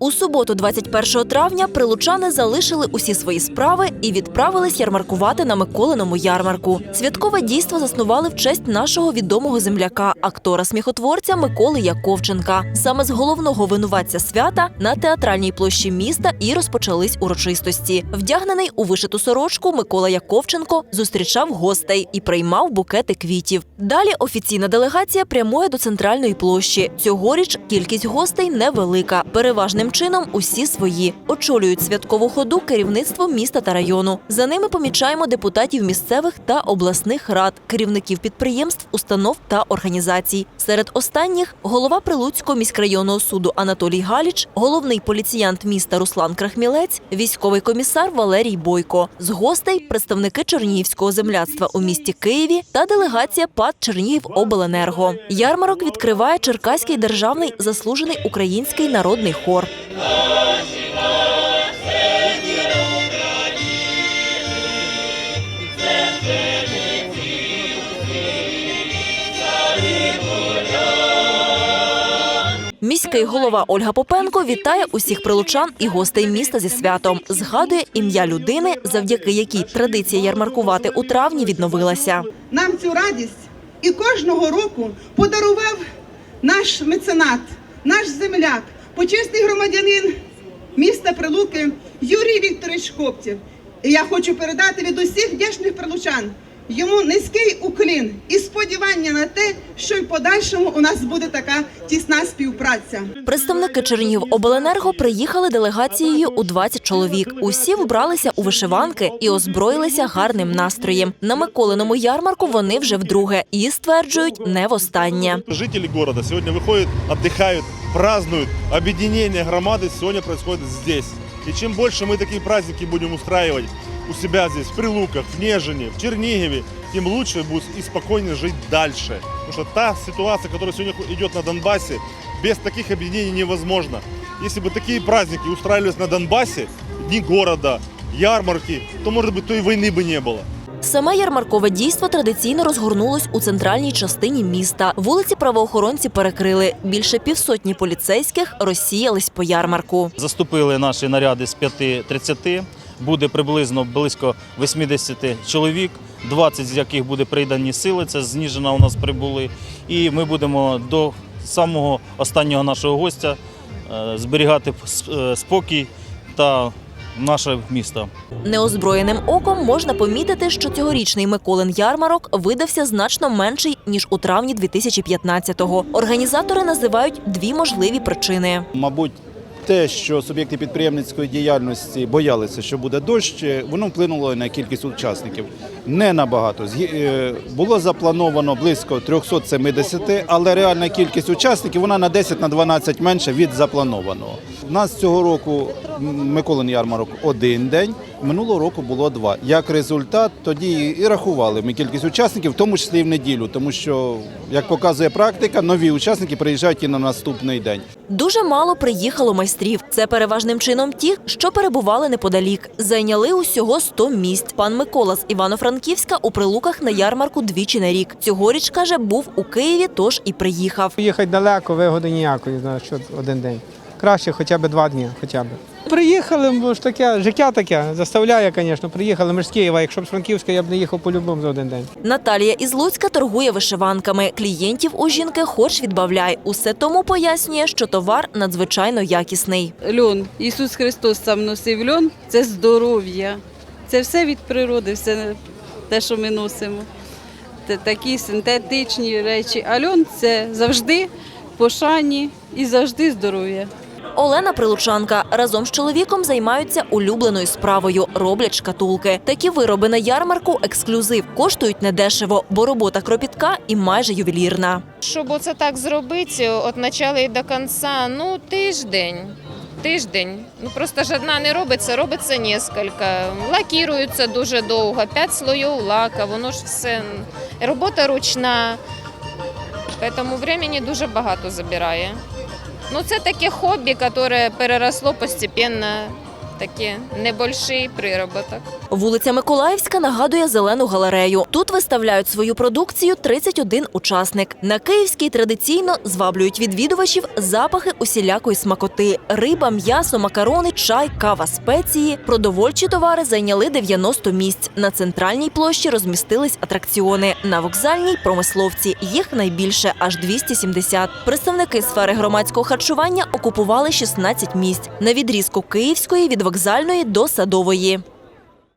У суботу, 21 травня, прилучани залишили усі свої справи і відправились ярмаркувати на Миколиному ярмарку. Святкове дійство заснували в честь нашого відомого земляка, актора сміхотворця Миколи Яковченка. Саме з головного винуватця свята на театральній площі міста і розпочались урочистості. Вдягнений у вишиту сорочку, Микола Яковченко зустрічав гостей і приймав букети квітів. Далі офіційна делегація прямує до центральної площі. Цьогоріч кількість гостей невелика. Переважним чином усі свої очолюють святкову ходу керівництво міста та району. За ними помічаємо депутатів місцевих та обласних рад, керівників підприємств, установ та організацій. Серед останніх голова Прилуцького міськрайонного суду Анатолій Галіч, головний поліціянт міста Руслан Крахмілець, військовий комісар Валерій Бойко. З гостей представники Чернігівського земляцтва у місті Києві та делегація ПАД Чернігівобленерго. Ярмарок відкриває Черкаський державний заслужений український народний хор. Міський голова Ольга Попенко вітає усіх прилучан і гостей міста зі святом. Згадує ім'я людини, завдяки якій традиція ярмаркувати у травні відновилася. нам цю радість і кожного року подарував наш меценат, наш земляк, почесний громадянин міста Прилуки Юрій Вікторович Коптєв. І я хочу передати від усіх вдячних прилучан йому низький уклін і сподівання на те, що й подальшому у нас буде така тісна співпраця. Представники Чернігівобленерго приїхали делегацією у 20 чоловік. Усі вбралися у вишиванки і озброїлися гарним настроєм. На Миколиному ярмарку вони вже вдруге і стверджують не востаннє. Жители города сегодня выходят, отдыхают, празднуют. Объединение громады сегодня происходит здесь. И чем больше мы такие праздники будем устраивать у себя здесь, в Прилуках, в Нежине, в Чернигове, тем лучше будет и спокойнее жить дальше. Потому что та ситуация, которая сегодня идет на Донбассе, без таких объединений невозможно. Если бы такие праздники устраивались на Донбассе, дни города, ярмарки, то, может быть, то и войны бы не было. Саме ярмаркове дійство традиційно розгорнулось у центральній частині міста. Вулиці правоохоронці перекрили. Більше півсотні поліцейських розсіялись по ярмарку. Заступили наші наряди з 5-30. Буде приблизно близько 80 чоловік, 20 з яких буде придані сили. Це з Ніжина у нас прибули. І ми будемо до самого останнього нашого гостя е, зберігати е, спокій та наше місто. Неозброєним оком можна помітити, що цьогорічний Миколин ярмарок видався значно менший ніж у травні 2015-го. Організатори називають дві можливі причини. Мабуть, те, що суб'єкти підприємницької діяльності боялися, що буде дощ, воно вплинуло на кількість учасників. Не набагато. Е, Було заплановано близько 370, але реальна кількість учасників вона на 10 на 12 менше від запланованого. У нас цього року Миколин ярмарок один день, минулого року було два. Як результат, тоді і рахували ми кількість учасників, в тому числі і в неділю, тому що, як показує практика, нові учасники приїжджають і на наступний день. Дуже мало приїхало майстрів. Це переважним чином ті, що перебували неподалік. Зайняли усього 100 місць. Пан Микола з Івано-Франківська у прилуках на ярмарку двічі на рік. Цьогоріч каже, був у Києві, тож і приїхав. Їхати далеко, вигоди ніякої, що один день. Краще хоча б два дні. Хоча б. Приїхали, бо ж таке, життя таке, заставляє, звісно. Приїхали, ми ж з Києва. Якщо б з Франківська, я б не їхав по-любому за один день. Наталія із Луцька торгує вишиванками. Клієнтів у жінки хоч відбавляй. Усе тому пояснює, що товар надзвичайно якісний. льон. Ісус Христос сам носив льон, це здоров'я. Це все від природи, все те, що ми носимо. Це такі синтетичні речі. А льон це завжди пошані і завжди здоров'я. Олена Прилучанка разом з чоловіком займаються улюбленою справою, роблять шкатулки. Такі вироби на ярмарку ексклюзив коштують недешево, бо робота кропітка і майже ювелірна. Щоб оце так зробити, від початку і до кінця, ну тиждень. Тиждень. Ну просто ж одна не робиться, робиться несколько. Лакірується дуже довго, п'ять слоїв лака, воно ж все. Робота ручна. Тому времени дуже багато забирає. Ну це таке хобі, яке переросло постепенно такий небольший прироботок. Вулиця Миколаївська нагадує зелену галерею. Тут виставляють свою продукцію 31 учасник. На Київській традиційно зваблюють відвідувачів запахи усілякої смакоти: риба, м'ясо, макарони, чай, кава, спеції. Продовольчі товари зайняли 90 місць. На центральній площі розмістились атракціони. На вокзальній промисловці їх найбільше аж 270. Представники сфери громадського харчування окупували 16 місць на відрізку Київської від вокзальної до садової.